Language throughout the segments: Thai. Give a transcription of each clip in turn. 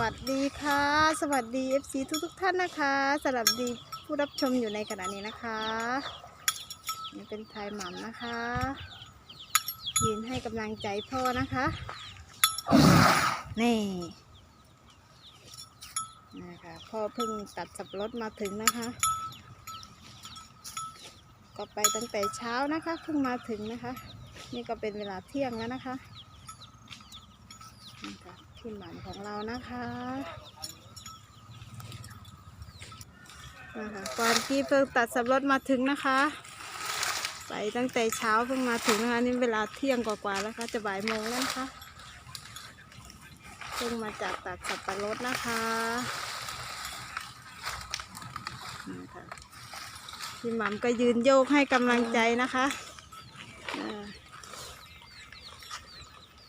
วัสดีค่ะ สวัสดี FC ทุกทุกท่านนะคะสำหรับดีผู้รับชมอยู่ในขณะนี้นะคะนี่เป็นไทยหม่ำนะคะ ยืนให้กำลังใจพ่อนะคะ นี่นะคะพ่อเพิ่งตัดสับรถมาถึงนะคะ ก็ไปตั้งแต่เช้านะคะเพิ่งมาถึงนะคะ นี่ก็เป็นเวลาเที่ยงแล้วนะคะ นี่ค่ะพี่หมันของเรานะคะนะคะก่อนที่เพิ่งตัดสับปะรถมาถึงนะคะ ไปตั้งแต่เช้าเพิ่งมาถึงนะคะนี่เวลาเที่ยงกว่าๆแล้วค่ะจะบ่ายโมงแล้วนะคะเพิ่งมาจากตัดสับปะรดนะคะนี่ค่ะพี่หม่ำก็ยืนโยกให้กำลังใจนะคะ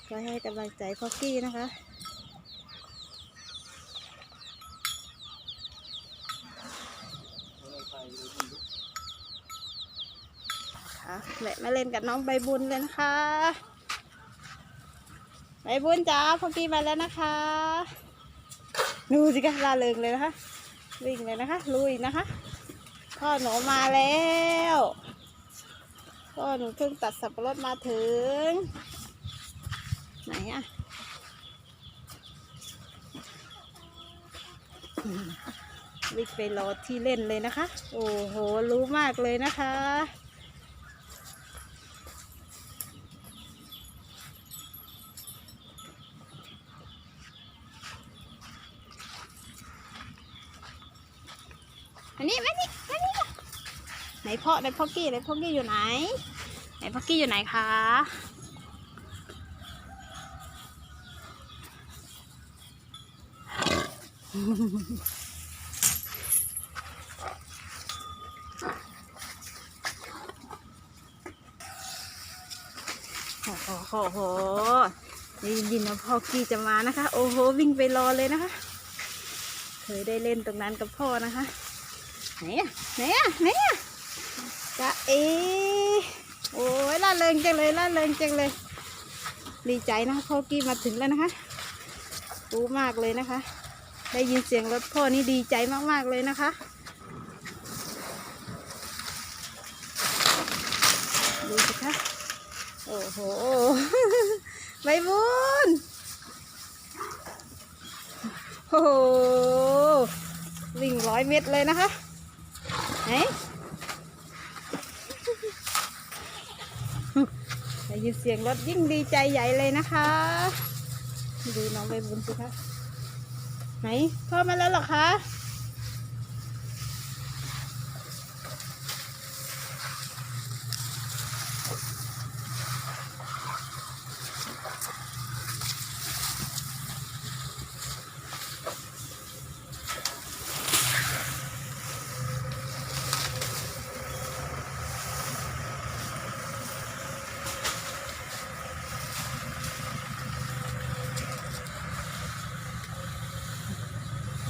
ก็ให้กำลังใจพ่อกี้นะคะ คะแหละมาเล่นกับน้องใบบุญเลยนะคะใบบุญจ้าพอกี้มาแล้วนะคะดูสิคะลาเริงเลยนะคะวิ่งเลยนะคะ ลุยนะคะพ่อหนูมาแล้วพ่อหนูเพิ่งตัดสับปะรดมาถึง ไหนอะวิ่งไปรอที่เล่นเลยนะคะ โอ้โห รู้มากเลยนะคะ อันนี้มานี่มานี่ไหนพ่อไหนพ่อกี้ไหนพ่อกี้อยู่ไหน ไหนพ่อกี้อยู่ไหนคะโอ้โหโหโหได้ยินนะพ่อกี้จะมานะคะ โอ้โห วิ่งไปรอเลยนะคะ เคยได้เล่นตรงนั้นกับพ่อนะคะ ไหนอะไหนอะไหนอะจะเอโอ้ยล่าเริงจังเลยล่าเริงจังเลย ดีใจนะพ่อกี้มาถึงแล้วนะคะรู้มากเลยนะคะ ได้ยินเสียงรถพ่อนี่ดีใจมากๆเลยนะคะ ดูสิคะ โอ้โหใบบุญโอ้โหวิ่งร้อยเมตรเลยนะคะ ไหนได้ยินเสียงรถยิ่งดีใจใหญ่เลยนะคะ ดูน้องใบบุญสิคะ ไหนพ่อมาแล้วหรอคะ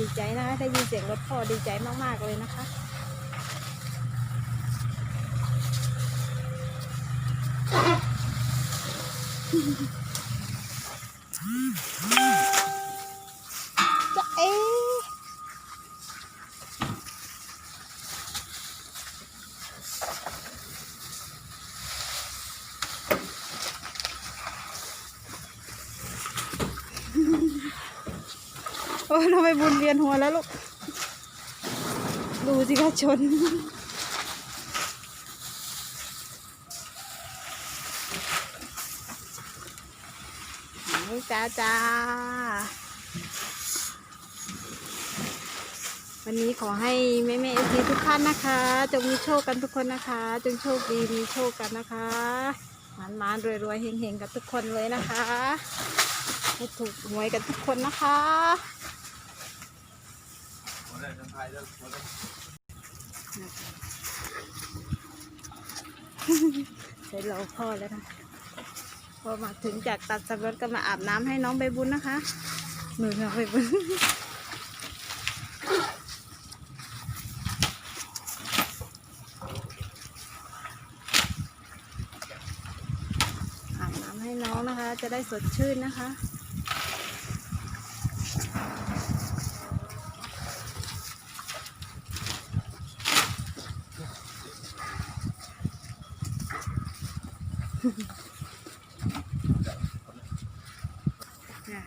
ดีใจนะได้ยินเสียงรถพ่อดีใจมากๆเลยนะคะ อ้ยทำไมบุญเวียนหัวแล้วลูก ดูสิคะชน จ้าจ้า วันนี้ขอให้แม่แม่เอซีทุกท่านนะคะ จงมีโชคกันทุกคนนะคะ จงโชคดีมีโชคกันนะคะหมานมานรวยรวยเฮงเฮงกับทุกคนเลยนะคะให้ถูกหวยกันทุกคนนะคะ ใช้รอพ่อแล้วนะพอมาถึงจากตัดสับปะรดก็มาอาบน้ำให้น้องใบบุญนะคะหนูน้องใบบุญอาบน้ำให้น้องนะคะ จะได้สดชื่นนะคะ อ่า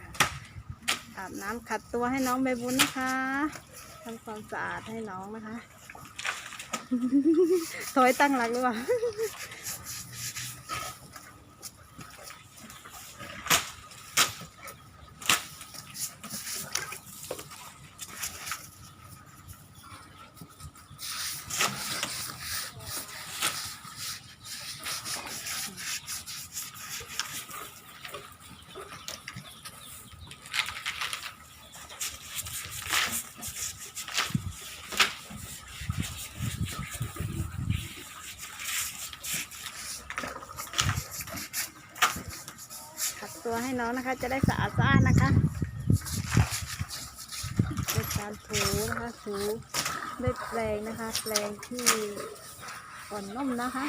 อาบน้ำขั ดตัวให้น้องใบบุญนะคะทำความสะอาดให้น้องนะคะ ถอยตั้งหลักหรือเปล่า ให้น้องนะคะ จะได้สะอาดสะอาดนะคะด้วยการถูนะคะถูด้วยแปรงนะคะแปรงที่อ่อนนุ่มนะคะ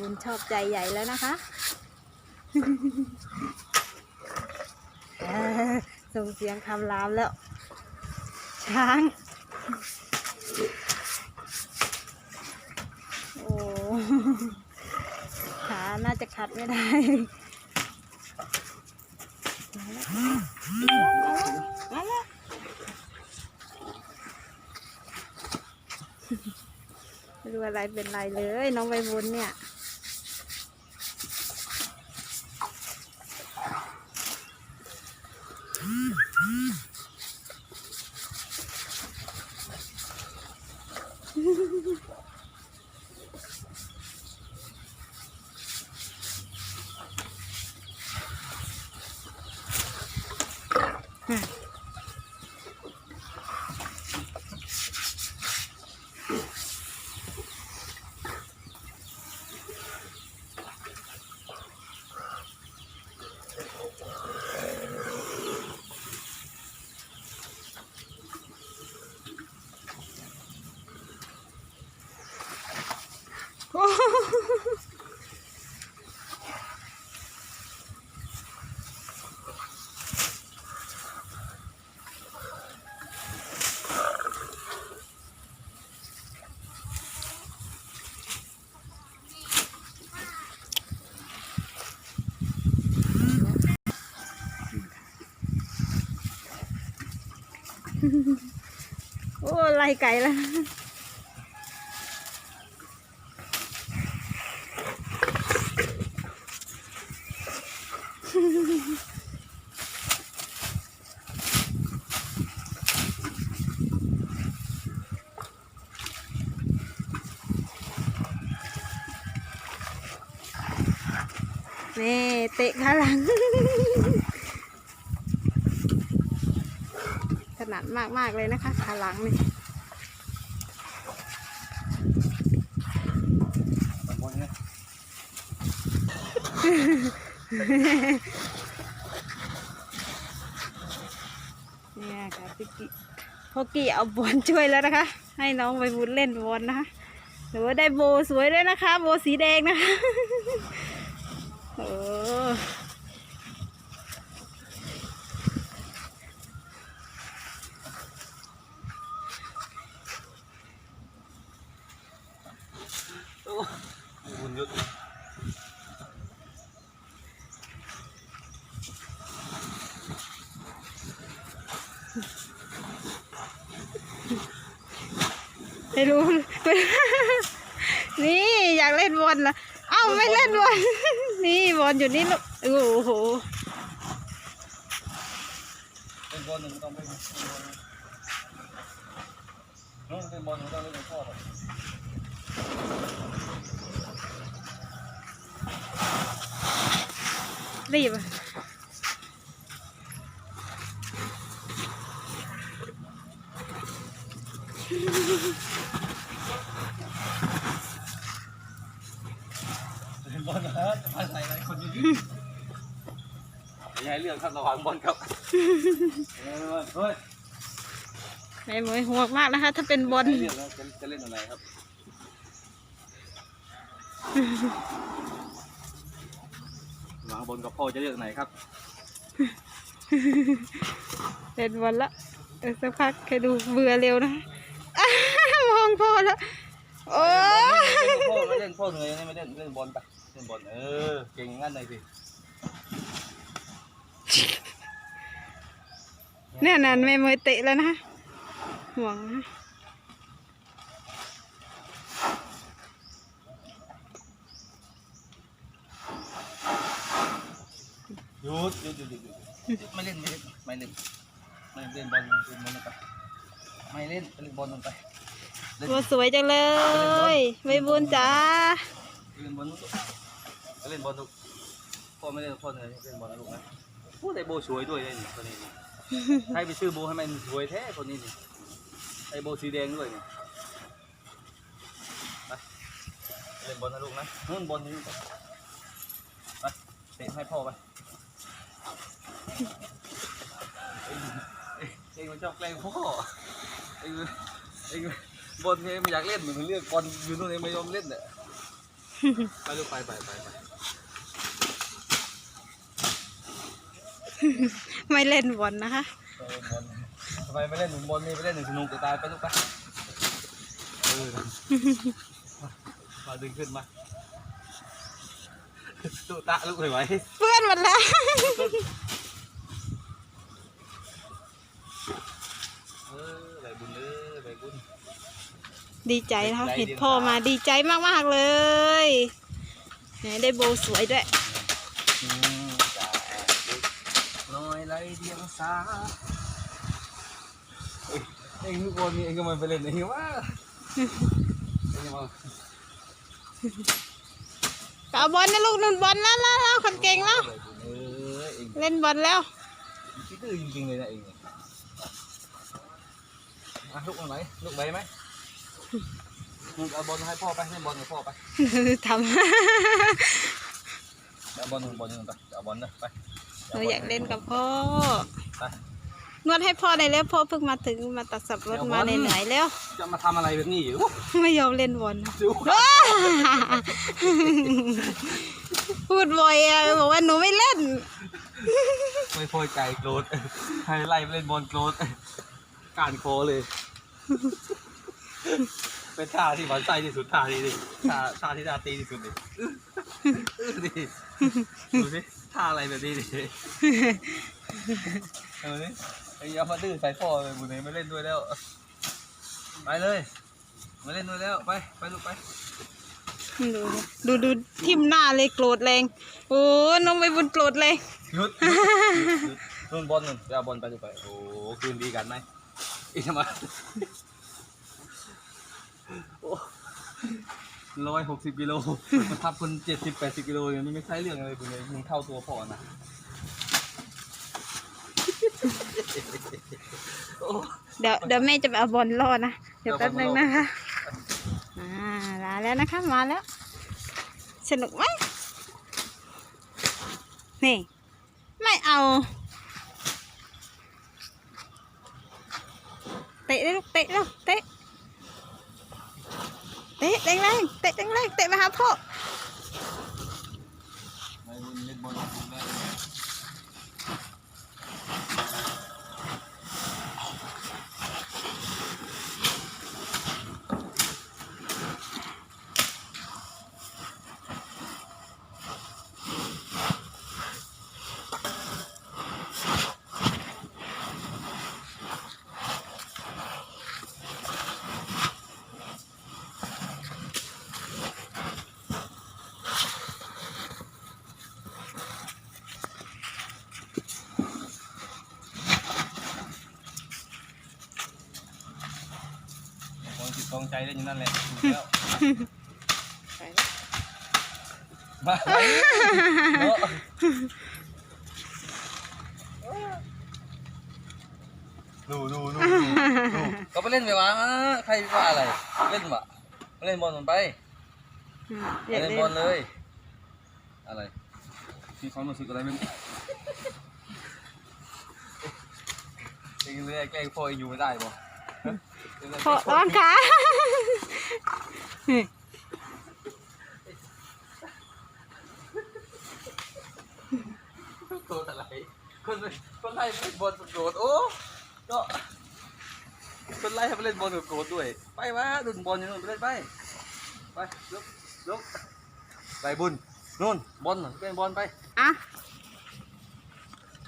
บุญชอบใจใหญ่แล้วนะคะส่งเสียงคำรามแล้ว ช้าง โอ้ ขัดไม่ได้ไม่รู้อะไรเป็นไรเลย น้องใบบุญเนี่ย โอ้โห โอ้ไล่ไก่ล้วนี่เตะขาหลัง ถนั ดมากมากๆเลยนะคะขาหลังนี่เนี่ยค่ะพี่กิพ่อกี้เอาบอลช่วยแล้วนะคะ ให้น้องไปบุญเล่นบอลนะคะหรือว่าได้โบสวยด้วยนะคะ โบสีแดงนะคะโอ้ วนยุด ไม่รู้ นี่อยากเล่ นบอลนะเอ้าไม่เล่นบอลนี่บอลอยู่นี่ลูกโอ้โหเป็นบอลหนึ่งต้องเป็นบอลนู้นเป็นบอลหนึ่งต้องเล่นกับพ่อหรอกรีบอะ เป็น บอลนะจะมาใส่อะไรคนอยู่อย่าให้เรื่องครับระหว่างบอลครับเฮ้ยแม่หมวยห่วงมากนะคะ ถ้าเป็นบอลให้เรื่องแล้วจะจะเล่นอะไรครับระหว่างบอลกับพ่อจะเลือกไหนครับเล่นบอลละเออสักพักแค่ดูเบื่อเร็วนะอ้ามองพ่อแล้วแล้วโอ้ย พ่อไม่เล่นพ่อเหนื่อยไม่เล่นเล่นบอลไปเล่นบอลเออเก่งงั้นเลยสิเนี่ยนั่นแม่มือเตะแล้วนะห่วงนะหยุดหยุดหยุดหยุดหยุดไม่เล่นไม่เล่นไม่เล่นไม่เล่นบอลเล่นบอลไปไม่เล่นเล่นบอลลงไป โอ้สวยจังเลยใบบุญจ้าเล่นบอลลูกเล่นบอลลูกพ่อไม่เล่นพ่อเหนื่อยเล่นบอลนะลูกนะพูดไอโบสวยด้วยเลยนี่ตัวนี้ใครไปซื้อโบให้มันสวยแท้คนนี้นี่ไอ้โบสีแดงด้วยนี่ไปเล่นบอลนะลูกนะนู่นบอลนี่ไปเตะให้พ่อไปเอ้ยเองมันชอบแกล้งพ่อเองเอง บอลเนี่ยไม่อยากเล่นเหมือนเลือกบอลอยู่นู่นเองไม่ยอมเล่นเนี่ยไปลูกไปไปไปไปไม่เล่นบอลนะคะไปเล่นบอลทำไมไม่เล่นหนุนบอลนี่ไปเล่นหนึ่งสนุกจะตายไปลูกไปเออมาดึงขึ้นมาตุตะลูกไม่ไหวเพื่อนหมดแล้วเออใบบุญเออใบบุญ ดีใจนะคะดีใจเห็นพ่อมาดีใจมากๆเลยไหนได้โบสวยด้วยอืมจ้าน้อยไรเดียงสาเอ้ยเองทุกคนนี่เองก็มาไปเล่นเองว่าเองมาเอาบอลนะลูกนุ่นบอลแล้วแล้วแล้วคนเก่งแล้วใบบุญเออเองเล่นบอลแล้วคิดดื้อจริงๆเลยนะเองเนี่ยอะลูกมันไหนลูกไหนไหมลูก เอาบอลให้พ่อไปให้บอลให้พ่อไปทเอาบอลบอลนึงไปเอาบอลนะไปำหนูอยากเล่นกับพ่อไปนวดให้พ่อได้แล้วพ่อเพิ่งมาถึงมาตัดสับรถมาเหนื่อยๆแล้ว จะมาทำอะไรแบบนี้อยู่ไม่ยอมเล่นบอลดูพูดบ่อยอะบอกว่าหนูไม่เล่น ไม่พอใจโกรธให้ไล่ไปเล่นบอลโกรธการโคเลย เป็นท่าที่หวานไส้ที่สุดท่านี้ดิท่าท่าที่ท่าตีที่สุดดิอื้อดิดูสิท่าอะไรแบบนี้ดิเอาดิไอ้ยามาดื้อใส่พ่อเลยบุญเนี่ยไม่เล่นด้วยแล้ว ไปเลยมาเล่นด้วยแล้วไปไปลูกไปดูดูดูทิมหน้าเลยโกรธแรง โอ้น้องใบบุญโกรธแรงหยุดหยุดหยุดนู่นบอลนู่นไปเอาบอลไปดูไปโอ้คืนดีกันไหมอีกทำไม ร้อยหกสิบกิโล มันทับคนเจ็ดสิบแปดสิบกิโลอย่างนี้ไม่ใช่เรื่องอะไรคุณเลยมึงเท่าตัวพ่อนะเดี๋ยวเดี๋ยวแม่จะไปเอาบอลล่อนะ เดี๋ยวแป๊บนึงนะคะ อ่าลาแล้วนะคะ มาแล้ว สนุกไหมนี่ ไม่เอา เตะเลยลูกเตะแล้วเตะ แรงๆเตะแรงๆเตะมาหาพ่อ ไม่เล่นบอลถูกแล้ว มองจิตมอง ใจได้อยู่นั่นแหละถูกแล้วมาเนาะดูดูดูดูดูก็ไปเล่นไปวะใครว่าอะไร เล่นวะไปเล่นบอลมันไปอืมไปอยากเล่นเล่บอลนเลย อะไรมีความรู้สึกอะไรเป็นเองเลยแกล้งพ่อเองอยู่ไม่ได้บ่ ฮะเองเลยพ่อร้อนขาโกรธอะไรคนคนไล่ไม่บอลโกรธโอ้ก็คนไล่ให้ไปเล่นบอลกับโกรธด้วย ไปวะดุนบอลอยู่นู่นไปเล่นไปไปลุกลุกไปบุญนู่นบอลน่ะเล่นบอลไปอะ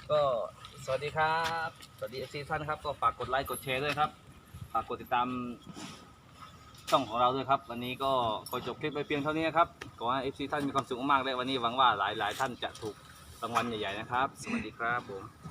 ก็สวัสดีครับ สวัสดีเอฟซีท่านครับ ก็ฝากกดไลค์กดแชร์ด้วยครับ ฝากกดติดตามช่องของเราด้วยครับ วันนี้ก็ขอจบคลิปไปเพียงเท่านี้นครับขอให้เอฟซีท่านมีความสุขมากๆและวันนี้หวังว่าหลายๆ ท่านจะถูกรางวัลใหญ่ๆนะครับ สวัสดีครับผม